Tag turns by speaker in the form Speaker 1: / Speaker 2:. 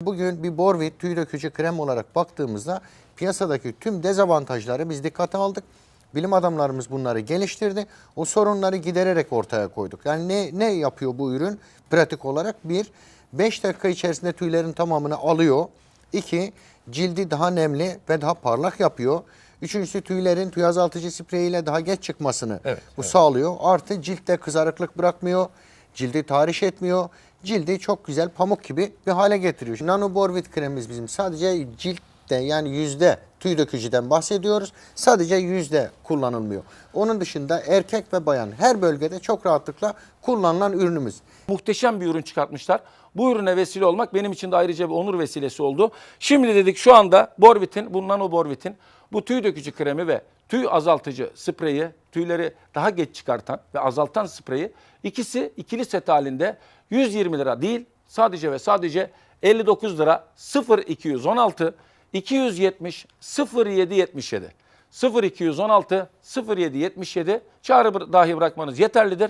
Speaker 1: Bugün bir Borvit tüy dökücü krem olarak baktığımızda piyasadaki tüm dezavantajları biz dikkate aldık. Bilim adamlarımız bunları geliştirdi. O sorunları gidererek ortaya koyduk. Yani ne, ne yapıyor bu ürün pratik olarak? Bir, 5 dakika içerisinde tüylerin tamamını alıyor. İki, cildi daha nemli ve daha parlak yapıyor. Üçüncüsü tüylerin tüy azaltıcı spreyiyle daha geç çıkmasını
Speaker 2: Evet,
Speaker 1: bu sağlıyor. Artı ciltte kızarıklık bırakmıyor. Cildi tahriş etmiyor. Cildi çok güzel pamuk gibi bir hale getiriyor. Nano Borvit kremimiz bizim sadece ciltte yani yüzde tüy dökücüden bahsediyoruz. Sadece yüzde kullanılmıyor. Onun dışında erkek ve bayan her bölgede çok rahatlıkla kullanılan ürünümüz.
Speaker 2: Muhteşem bir ürün çıkartmışlar. Bu ürüne vesile olmak benim için de ayrıca bir onur vesilesi oldu. Şimdi dedik şu anda Borvit'in, bu Nano Borvit'in bu tüy dökücü kremi ve tüy azaltıcı spreyi, tüyleri daha geç çıkartan ve azaltan spreyi ikisi ikili set halinde 120 lira değil sadece ve sadece 59 lira 0216 270 0777 0216 0777 çağrı dahi bırakmanız yeterlidir.